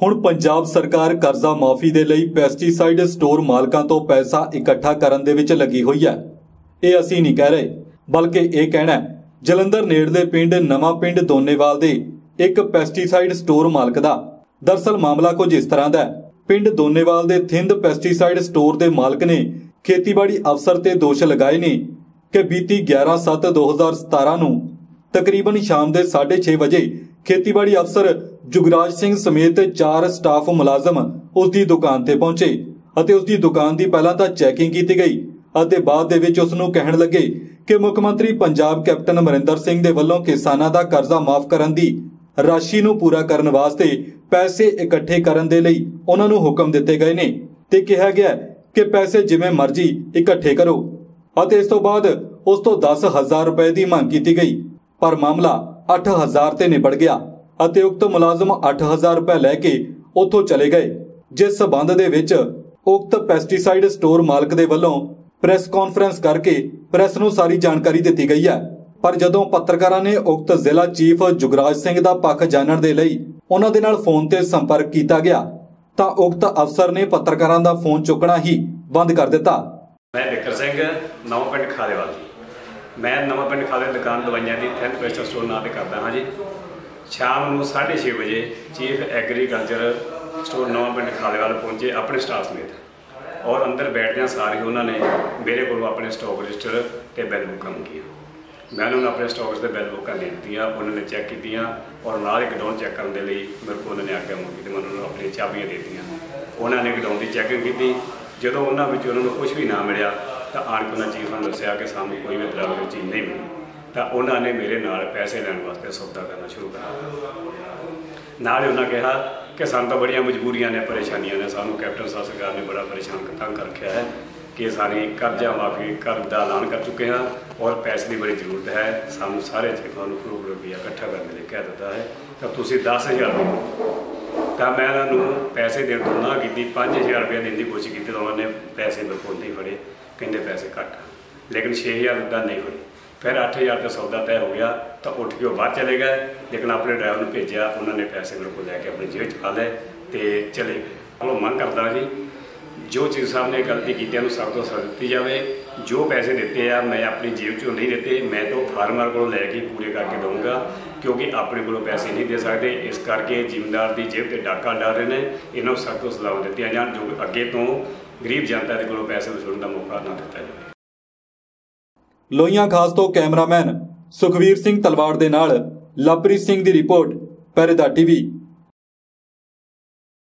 ਹੁਣ ਪੰਜਾਬ ਸਰਕਾਰ ਕਰਜ਼ਾ ਮਾਫੀ ਦੇ ਲਈ ਪੈਸਟੀਸਾਈਡ ਸਟੋਰ ਮਾਲਕਾਂ ਤੋਂ ਪੈਸਾ ਇਕੱਠਾ ਕਰਨ ਦੇ ਵਿੱਚ ਲੱਗੀ ਹੋਈ ਹੈ। ਇਹ ਅਸੀਂ ਨਹੀਂ ਕਹਿ ਰਹੇ, ਬਲਕਿ ਇਹ ਕਹਿਣਾ ਜਲੰਧਰ ਨੇੜਲੇ ਪਿੰਡ ਨਵਾਂ ਪਿੰਡ ਦੋਨੇਵਾਲ ਦੇ ਇੱਕ ਪੈਸਟੀਸਾਈਡ ਸਟੋਰ ਮਾਲਕ ਦਾ। ਦਰਸਲ ਮਾਮਲਾ ਕੁਝ ਇਸ ਤਰ੍ਹਾਂ ਦਾ ਹੈ, ਪਿੰਡ ਦੋਨੇਵਾਲ ਦੇ ਥਿੰਦ ਪੈਸਟੀਸਾਈਡ ਸਟੋਰ ਦੇ ਮਾਲਕ ਨੇ ਖੇਤੀਬਾੜੀ ਅਫਸਰ ਤੇ ਦੋਸ਼ ਲਗਾਏ ਨੇ ਕਿ ਬੀਤੀ 11/7/2017 ਨੂੰ ਤਕਰੀਬਨ ਸ਼ਾਮ ਦੇ 6:30 ਵਜੇ ਖੇਤੀਬਾੜੀ ਅਫਸਰ ਜੁਗਰਾਜ ਸਿੰਘ ਸਮੇਤ ਚਾਰ ਸਟਾਫ ਮੁਲਾਜ਼ਮ ਉਸ ਦੀ ਦੁਕਾਨ ਤੇ ਪਹੁੰਚੇ ਅਤੇ ਉਸ ਦੀ ਦੁਕਾਨ ਦੀ ਪਹਿਲਾਂ ਤਾਂ ਚੈਕਿੰਗ ਕੀਤੀ ਗਈ ਅਤੇ ਬਾਅਦ ਦੇ ਵਿੱਚ ਉਸ ਨੂੰ ਕਹਿਣ ਲੱਗੇ ਕਿ ਮੁੱਖ ਮੰਤਰੀ ਪੰਜਾਬ ਕੈਪਟਨ ਅਮਰਿੰਦਰ ਸਿੰਘ ਦੇ ਵੱਲੋਂ ਕਿਸਾਨਾਂ ਦਾ ਕਰਜ਼ਾ ਮਾਫ ਕਰਨ ਦੀ ਰਾਸ਼ੀ ਨੂੰ ਪੂਰਾ ਕਰਨ ਵਾਸਤੇ ਪੈਸੇ ਇਕੱਠੇ ਕਰਨ ਦੇ ਲਈ ਉਹਨਾਂ ਨੂੰ ਹੁਕਮ ਦਿੱਤੇ ਗਏ ਨੇ ਤੇ ਕਿਹਾ ਗਿਆ ਕਿ ਪੈਸੇ ਜਿਵੇਂ ਮਰਜ਼ੀ ਇਕੱਠੇ ਕਰੋ ਅਤੇ ਇਸ ਤੋਂ ਬਾਅਦ ਉਸ ਤੋਂ 10000 ਰੁਪਏ ਦੀ ਮੰਗ ਕੀਤੀ ਗਈ। ਪਰ ਮਾਮਲਾ 8000 ਤੇ ਨਿਬੜ ਗਿਆ ਅਤੇ ਉਕਤ ਮੁਲਾਜ਼ਮ 8000 ਰੁਪਏ ਲੈ ਕੇ ਉੱਥੋਂ ਚਲੇ ਗਏ, ਜਿਸ ਸਬੰਧ ਦੇ ਵਿੱਚ ਉਕਤ ਪੈਸਟੀਸਾਈਡ ਸਟੋਰ ਮਾਲਕ ਦੇ ਵੱਲੋਂ ਪ੍ਰੈਸ ਕਾਨਫਰੰਸ ਕਰਕੇ ਪ੍ਰੈਸ ਨੂੰ ਸਾਰੀ ਜਾਣਕਾਰੀ ਦਿੱਤੀ ਗਈ ਹੈ। ਪਰ ਜਦੋਂ ਪੱਤਰਕਾਰਾਂ ਨੇ ਉਕਤ ਜ਼ਿਲ੍ਹਾ ਚੀਫ ਜੁਗਰਾਜ ਸਿੰਘ ਦਾ ਪੱਖ ਜਾਣਨ ਦੇ ਲਈ ਉਹਨਾਂ ਦੇ ਨਾਲ ਫੋਨ ਤੇ ਸੰਪਰਕ ਕੀਤਾ ਗਿਆ, ਤਾਂ ਉਕਤ ਅਫਸਰ ਨੇ ਪੱਤਰਕਾਰਾਂ ਦਾ ਫੋਨ ਚੁੱਕਣਾ ਹੀ ਬੰਦ ਕਰ ਦਿੱਤਾ। ਮੈਂ ਵਿਕਰ ਸਿੰਘ, ਨਵਾਂ ਪਿੰਡ ਖਾਲੇਵਾਲ ਜੀ ਮੈਂ ਨਵਾਂ ਪਿੰਡ ਖਾਲੇ ਦੁਕਾਨ ਦਵਾਈਆਂ ਦੀ ਥੈਂਕ ਪੈਸਟਰ ਸਟੋਰ ਨਾਂ ਤੇ ਕਰਦਾ ਹਾਂ ਜੀ। ਸ਼ਾਮ ਨੂੰ 6:30 ਵਜੇ ਚੀਫ ਐਗਰੀਕਲਚਰ ਸਟੋਰ ਨਵਾਂ ਪਿੰਡ ਖਾਲੇਵਾਲ ਪਹੁੰਚੇ ਆਪਣੇ ਸਟਾਫ ਸਮੇਤ। ਔਰ ਅੰਦਰ ਬੈਠਦਿਆਂ ਸਾਰੇ ਉਹਨਾਂ ਨੇ ਮੇਰੇ ਕੋਲੋਂ ਆਪਣੇ ਸਟਾਕ ਰਜਿਸਟਰ ਤੇ ਬੈਲ ਬੁੱਕਾਂ ਮੰਗੀਆਂ। ਮੈਂ ਉਹਨਾਂ ਨੂੰ ਆਪਣੇ ਸਟਾਕਸ ਦੇ ਬੈਲ ਬੁੱਕਾਂ ਦੇ ਦਿੱਤੀਆਂ, ਉਹਨਾਂ ਨੇ ਚੈੱਕ ਕੀਤੀਆਂ ਔਰ ਨਾਲ ਹੀ ਗਡਾਊਨ ਚੈੱਕ ਕਰਨ ਦੇ ਲਈ ਮੇਰੇ ਕੋਲ ਉਹਨਾਂ ਨੇ ਆਗਿਆ ਮੰਗੀ ਤੇ ਮੈਂ ਉਹਨਾਂ ਨੂੰ ਆਪਣੀਆਂ ਚਾਬੀਆਂ ਦੇ ਦਿੱਤੀਆਂ। ਉਹਨਾਂ ਨੇ ਗਡਾਊਨ ਦੀ ਚੈਕਿੰਗ ਕੀਤੀ। ਜਦੋਂ ਉਹਨਾਂ ਵਿੱਚ ਉਹਨਾਂ ਨੂੰ ਕੁਝ ਵੀ ਨਾ ਮਿਲਿਆ ਤਾਂ ਆਣ ਕੇ ਉਹਨਾਂ ਚੀਫ ਨੂੰ ਦੱਸਿਆ ਕਿ ਸਾਨੂੰ ਕੋਈ ਵੀ ਤਰ੍ਹਾਂ ਦੀ ਚੀਜ਼ ਨਹੀਂ ਮਿਲੀ। ਤਾਂ ਉਹਨਾਂ ਨੇ ਮੇਰੇ ਨਾਲ ਪੈਸੇ ਲੈਣ ਵਾਸਤੇ ਸੌਦਾ ਕਰਨਾ ਸ਼ੁਰੂ ਕਰ ਦਿੱਤਾ। ਨਾਲ ਹੀ ਉਹਨਾਂ ਕਿਹਾ ਕਿ ਸਾਨੂੰ ਤਾਂ ਬੜੀਆਂ ਮਜਬੂਰੀਆਂ ਨੇ, ਪਰੇਸ਼ਾਨੀਆਂ ਨੇ। ਸਾਨੂੰ ਕੈਪਟਨ ਸਾਹਿਬ ਸਰਕਾਰ ਨੇ ਬੜਾ ਪਰੇਸ਼ਾਨ ਤੰਗ ਕਰ ਰੱਖਿਆ ਹੈ ਕਿ ਸਾਰੀ ਕਰਜ਼ਾ ਮਾਫੀ ਕਰ ਦਾ ਐਲਾਨ ਕਰ ਚੁੱਕੇ ਹਾਂ ਔਰ ਪੈਸੇ ਦੀ ਬੜੀ ਜ਼ਰੂਰਤ ਹੈ। ਸਾਨੂੰ ਸਾਰੇ ਚੇਕਾਂ ਨੂੰ ਕਰੋੜ ਰੁਪਈਆ ਇਕੱਠਾ ਕਰਨ ਲਈ ਕਹਿ ਦਿੱਤਾ ਹੈ। ਤਾਂ ਤੁਸੀਂ 10000 ਰੁਪਏ ਤਾਂ ਮੈਂ ਉਹਨਾਂ ਨੂੰ ਪੈਸੇ ਦੇਣ ਤੋਂ ਨਾ ਕੀਤੀ 5000 ਰੁਪਇਆ ਦੇਣ ਦੀ ਕੋਸ਼ਿਸ਼ ਕੀਤੀ ਤਾਂ ਉਹਨਾਂ ਨੇ ਪੈਸੇ ਮੇਰੇ ਕੋਲ ਨਹੀਂ ਫੜੇ। ਕਹਿੰਦੇ ਪੈਸੇ ਘੱਟ ਆ। ਲੇਕਿਨ 6000 ਦਾ ਨਹੀਂ ਫੜੇ ਫਿਰ 8000 ਦਾ ਸੌਦਾ ਤੈਅ ਹੋ ਗਿਆ, ਤਾਂ ਉੱਠ ਕੇ ਉਹ ਬਾਹਰ ਚਲੇ ਗਏ। ਲੇਕਿਨ ਆਪਣੇ ਡਰਾਈਵਰ ਨੂੰ ਭੇਜਿਆ, ਉਹਨਾਂ ਨੇ ਪੈਸੇ ਮੇਰੇ ਕੋਲ ਲੈ ਕੇ ਆਪਣੀ ਜੇਬ 'ਚ ਪਾ ਲਏ ਤੇ ਚਲੇ ਗਏ। ਉਹ ਮੰਗ ਕਰਦਾ ਜੀ ਜੋ ਚੀਜ਼ ਸਾਹਿਬ ਨੇ ਗਲਤੀ ਕੀਤੀ ਉਹਨੂੰ ਸਭ ਤੋਂ ਸਜ਼ਾ ਦਿੱਤੀ ਜਾਵੇ। ਜੋ ਪੈਸੇ ਦਿੱਤੇ ਆ, ਮੈਂ ਆਪਣੀ ਜੇਬ ਚੋਂ ਨਹੀਂ ਦਿੱਤੇ, ਮੈਂ ਤਾਂ ਫਾਰਮਰ ਕੋਲੋਂ ਲੈ ਕੇ ਪੂਰੇ ਕਰਕੇ ਦਊਂਗਾ, ਕਿਉਂਕਿ ਆਪਣੇ ਕੋਲੋਂ ਪੈਸੇ ਨਹੀਂ ਦੇ ਸਕਦੇ। ਇਸ ਕਰਕੇ ਜ਼ਿਮੀਂਦਾਰ ਦੀ ਜੇਬ ਤੇ ਡਾਕਾ ਡਾਲ ਰਹੇ ਨੇ, ਇਹਨਾਂ ਨੂੰ ਸਖਤ ਤੋਂ ਸਜ਼ਾ ਦਿੱਤੀਆਂ ਜਾਣ, ਜੋ ਅੱਗੇ ਤੋਂ ਗਰੀਬ ਜਨਤਾ ਦੇ ਕੋਲੋਂ ਪੈਸੇ ਵਸੂਲਣ ਦਾ ਮੌਕਾ ਨਾ ਦਿੱਤਾ ਜਾਵੇ। ਲੋਹੀਆਂ ਖਾਸ ਤੋਂ ਕੈਮਰਾਮੈਨ ਸੁਖਵੀਰ ਸਿੰਘ ਤਲਵਾੜ ਦੇ ਨਾਲ ਲਵਪ੍ਰੀਤ ਸਿੰਘ ਦੀ ਰਿਪੋਰਟ ਪਹਿਰੇਦਾਰ ਟੀਵੀ।